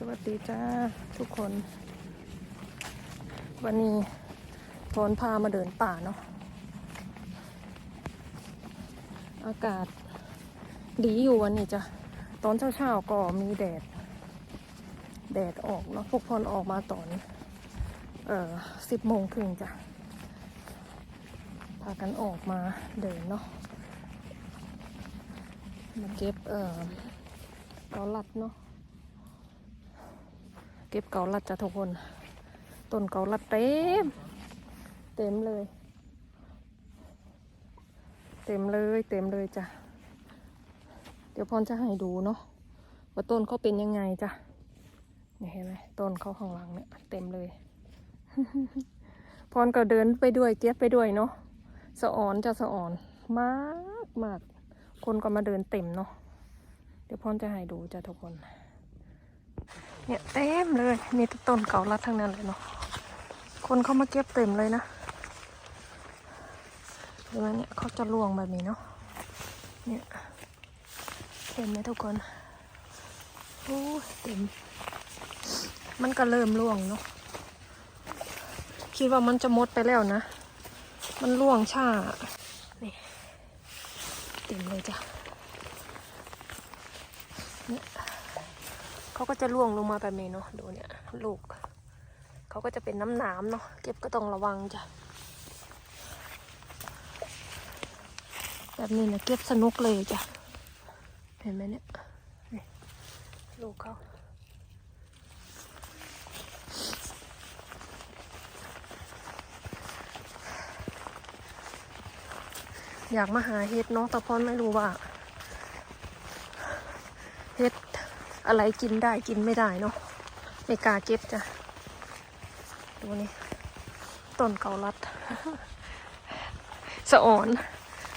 สวัสดีจ้าทุกคน วันนี้พรพามาเดินป่าเนาะอากาศดีอยู่วันนี้จ้ะตอนเช้าๆก็มีแดด แดดออกเนาะพวกพรออกมาตอน เอ่อสิบโมงครึ่งจ้ะพากันออกมาเดินเนาะมาเก็บเอ่อเกาลัดเนาะ เก็บเกาลัดจ้ะทุกคน ต้นเกาลัดเต็ม เต็มเลย เต็มเลยเต็มเลยจ้ะ เดี๋ยวพรจะให้ดูเนาะว่าต้นเขาเป็นยังไงจ้ะนี่เห็นไหมต้นเขาข้างหลังเนี่ยเต็มเลย พรก็เดินไปด้วยเก็บไปด้วยเนาะสะออนจะสะออนมากมากคนก็มาเดินเต็มเนาะเดี๋ยวพรจะให้ดูจ้ะทุกคน เนี่ยเต็มเลย มีต่ต้นเก่ารัดทั้งนั้นเลยเนาะ คนเขามาเก็บเต็มเลยนะเห็นไหมเนี่ยเขาจะล่วงแบบนี้เนาะ เนี่ยเห็นไหมทุกคนโอ้เต็ม มันก็เริ่มล่วงเนาะ คิดว่ามันจะหมดไปแล้วนะ มันล่วงช้า นี่ เต็มเลยจ้ะ เนี่ย เขา ก็จะล่วงลงมาแบบนี้เนาะดูเนี่ยลูกเขาก็จะเป็นน้ำหนามเนาะเก็บก็ต้องระวังจ้ะแบบนี้นะเก็บสนุกเลยจ้ะเห็นไหมเนี่ยลูกเขาอยากมาหาเห็ดเนาะแต่พอนไม่รู้ว่า เห็ด อะไรกินได้กินไม่ได้เนาะไม่กล้าเก็บจ้ะ ดูนี่ ต้นเกาลัด สะออน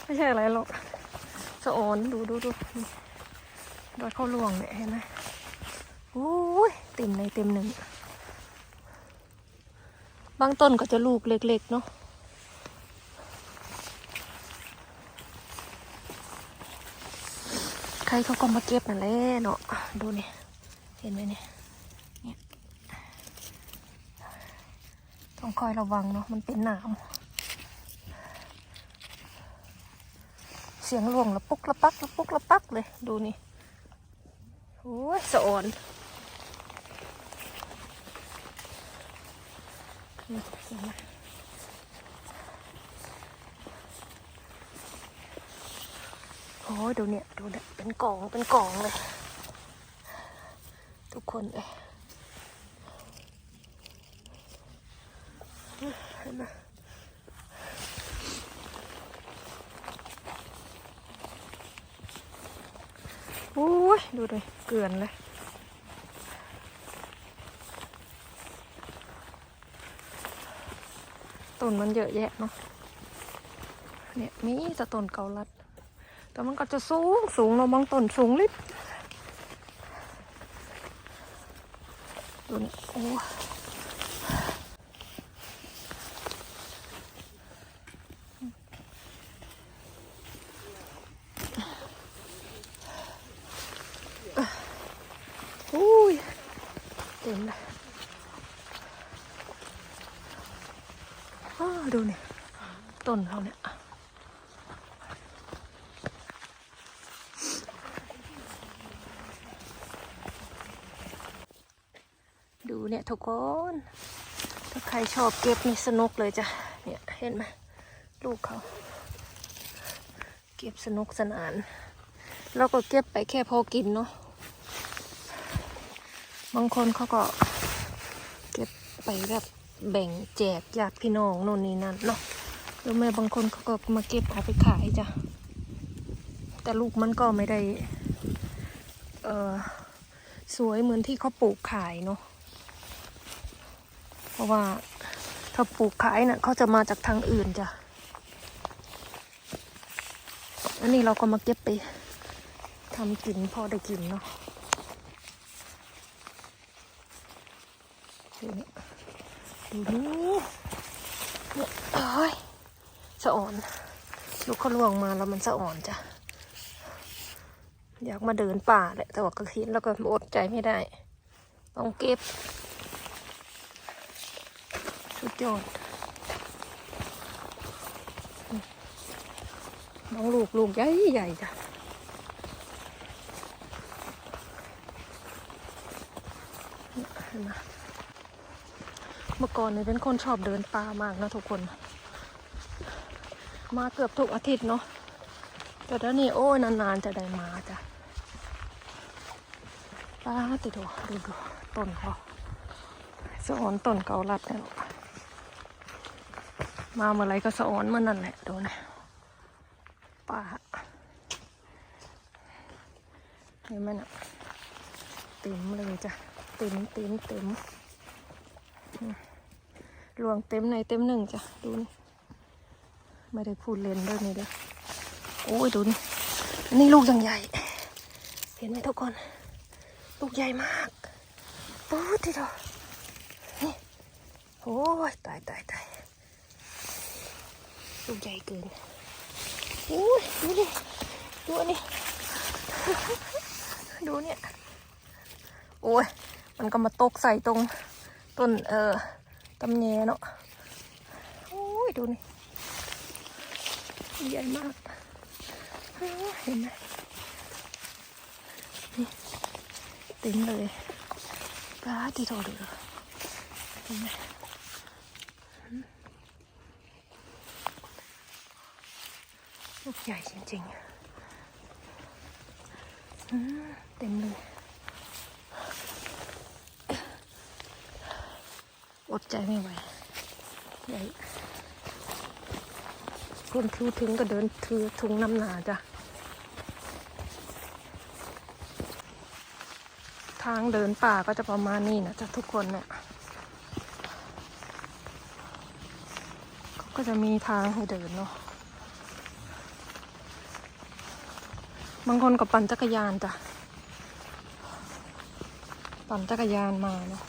ไม่ใช่อะไรหรอก สะออน ดูดูดูดอยข้าวลวงเนี่ยเห็นไหมโอ้ยเต็มในเต็มหนึ่ง บางต้นก็จะลูกเล็กๆเนาะ ใครเขาก็มาเก็บนั่นแหละเนาะดูนี่เห็นไหมเนี่ยเนี่ยต้องคอยระวังเนาะมันเป็นหนามเสียงหลวงละปุกละปักละปุกละปักเลยดูนี่โอ้ยสะอ่อนนี่เห็นไหม อ้ยดูเนี่ยดูเนี่ยเป็นกล่องเป็นกล่องเลย ทุกคนเลยเห็นไหมโอ้ยดูเลยเกลือนเลยต้นมันเยอะแยะเนาะเนี่ยมีแต่ต้นเกาลัด แต่มันก็จะสูงสูงเนาะบางต้นสูงลิบดูนี่โอ้เต็มเลยดูนี่ต้นเขาเนี่ย เนี่ยทุกคน ถ้าใครชอบเก็บนี่สนุกเลยจ้ะ เนี่ยเห็นไหมลูกเขา เก็บสนุกสนาน แล้วก็เก็บไปแค่พอกินเนาะ บางคนเขาก็เก็บไปแบบแบ่งแจกญาติพี่น้องโน่นนี่นั่นเนาะหรือแม่บางคนเขาก็มาเก็บเอาไปขายจ้ะ แต่ลูกมันก็ไม่ได้ เออสวยเหมือนที่เขาปลูกขายเนาะ ราะว่าถ้าปลูกขายน่ะเขาจะมาจากทางอื่นจ้ะ อันนี้เราก็มาเก็บไปทำกินพอได้กินเนาะดูนี่ดูนี่เนี่ยเอ้ยสะอ่อนลูกเขาล่วงมาแล้วมันสะอ่อนจ้ะ อยากมาเดินป่าแหละแต่ว่าก็คิดแล้วก็อดใจไม่ได้ ต้องเก็บ สุดยอดบางลูกลูกใหญ่ใหญ่จ้ะเห็นไหมเมื่อก่อนเนี่ยเป็นคนชอบเดินป่ามากนะทุกคน มาเกือบทุกอาทิตย์เนาะแต่เดี๋ยวนี้โอ้ยนานๆจะได้มาจ้ะป้าติดดูดูดูต้นเขาสะออนต้นเกาลัดเนี่ย มาเมื่อไรก็สะออนเมื่อนั่นแหละดูนะป้าเห็นไหมน่ะเต็มเลยจ้ะเต็มเต็มเต็มอืมรวงเต็มในเต็มหนึ่งจ้ะดูนี่ไม่ได้พูดเล่นด้วยนี่เด้อโอ้ยดูนี่อันนี้ลูกยังใหญ่ เห็นไหมทุกคน ลูกใหญ่มากปุ๊ดทีเดียวนี่โอ้ยตายตายตาย ลูกใหญ่เกินโอ้ยดูนี่ดูนนี้ดูเนี่ย โอ้ย มันก็มาตกใส่ตรงต้นเอ่อตำแยเนาะโอ้ย ดูนี่ใหญ่มาก เห็นไหมนี่เต็มเลยปลาที่โตดูเห็นไหมอืมลูก ใหญ่จริงๆอืมเต็มเลย อดใจไม่ไหวใหญ่คนถือถึงก็เดินถือถุงน้ำหนาจ้ะ ทางเดินป่าก็จะประมาณนี้นะจ๊ะทุกคนเนี่ยเขาก็จะมีทางให้เดินเนาะ บางคนก็ปั่นจักรยานจ้ะ ปั่นจักรยานมาเนาะ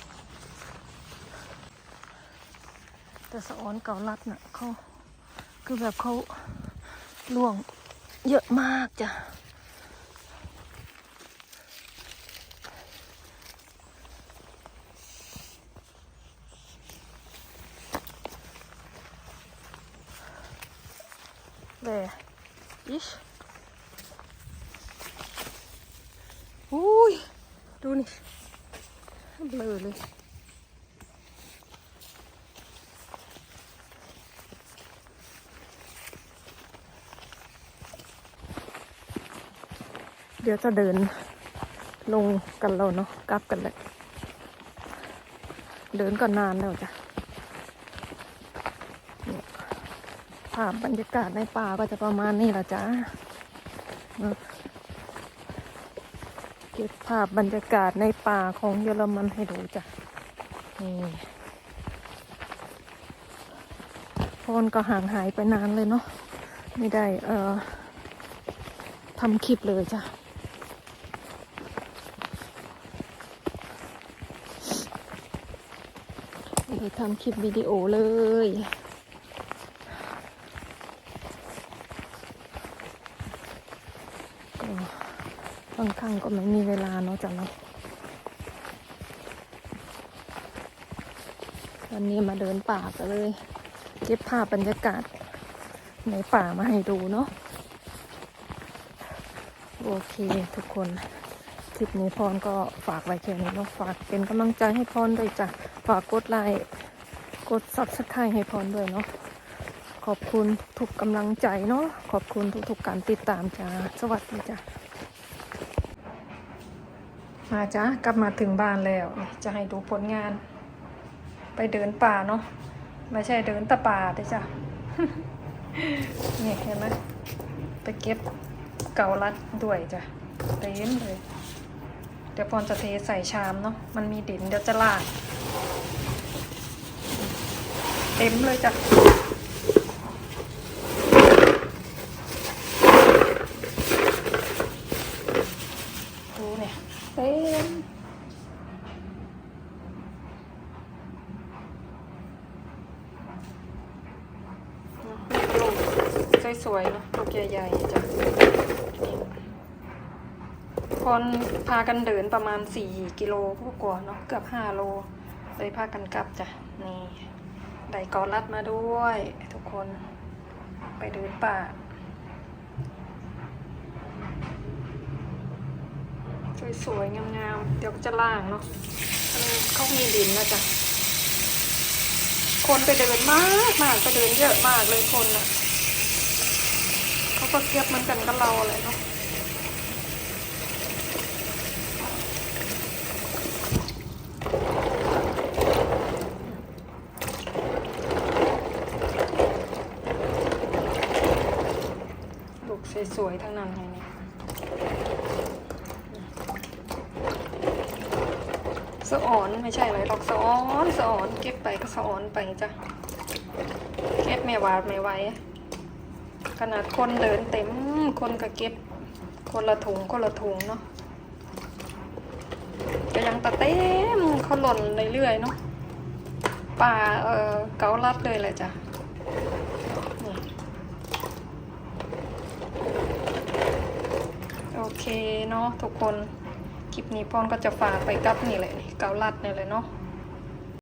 แต่สะออนเก่าลัดน่ะเขาคือแบบเขาล่วงเยอะมากจ้ะ There. Ish. อุ้ย ดูนี่เบลอเลยเดี๋ยวจะเดินลงกันแล้วเนาะกลับกันเลยเดินก่อนนานแล้วจ้ะภาพบรรยากาศในป่าก็จะประมาณนี้ละจ้าเนาะ ก็บภาพบรรยากาศในป่าของเยอรมันให้ดูจ้ะนี่พนก็ห่างหายไปนานเลยเนาะไม่ได้เอ่อทำคลิปเลยจ้ะไม่ได้ทำคลิปวิดีโอเลยก็ บางครั้งก็ไม่มีเวลาเนาะจ้ะเนาะวันนี้มาเดินป่ากันเลย เก็บภาพบรรยากาศในป่ามาให้ดูเนาะโอเคทุกคนคลิปนี้พรก็ฝากไว้แค่นี้เนาะฝากเป็นกำลังใจให้พรด้วยจ้ะฝากกดไลค์กด subscribe ให้พรด้วยเนาะขอบคุณทุกกำลังใจเนาะขอบคุณทุกๆการติดตามจ้าสวัสดีจ้ะ มาจ้ากลับมาถึงบ้านแล้ว จะให้ดูผลงาน ไปเดินป่าเนาะไม่ใช่เดินตะป่าเด้จ้ะนี่เห็นไหมไปเก็บเกาลัดด้วยจ้ะเต็มเลย เดี๋ยวพรจะเทใส่ชามเนาะมันมีดินเดี๋ยวจะลาดเต็มเลยจ้ะ ดูเนี่ยเต็มลูกส วยเนาะลูกใหญ่ๆจ้ะนี่พากันเดินประมาณ 4 กิโลกว่าเนาะเกือบ 5 โลเลยพากันกลับจ้ะนี่ได้กอลัดมาด้วย ทุกคนไปเดินป่าสวยๆงามๆเดี๋ยวจะล่างเนาะเขามีดินนะจ๊ะคนไปเดินมากมากไปเดินเยอะมากเลยคนอะ ก็เทียบเหมือนกันกับเราเลยเนาะลูกสวยๆทั้งนั้นเลยเนี่ยสะออนไม่ใช่อะไรหรอกสะออนสะออนเก็บไปก็สะออนไปจ้ะเก็บไม่วาดไม่ไหว ขนาดคนเดินเต็มคนก็เก็บ คนละถุงคนละถุงเนาะก็ยังตะเต็มเขาหล่นเรื่อยๆเนาะป่าเออเกาลัดเลยแหละจ้ะโอเคเนาะทุกคน คลิปนี้พอนก็จะฝากไปกับนี่แหละเกาลัดนี่เลยเนาะ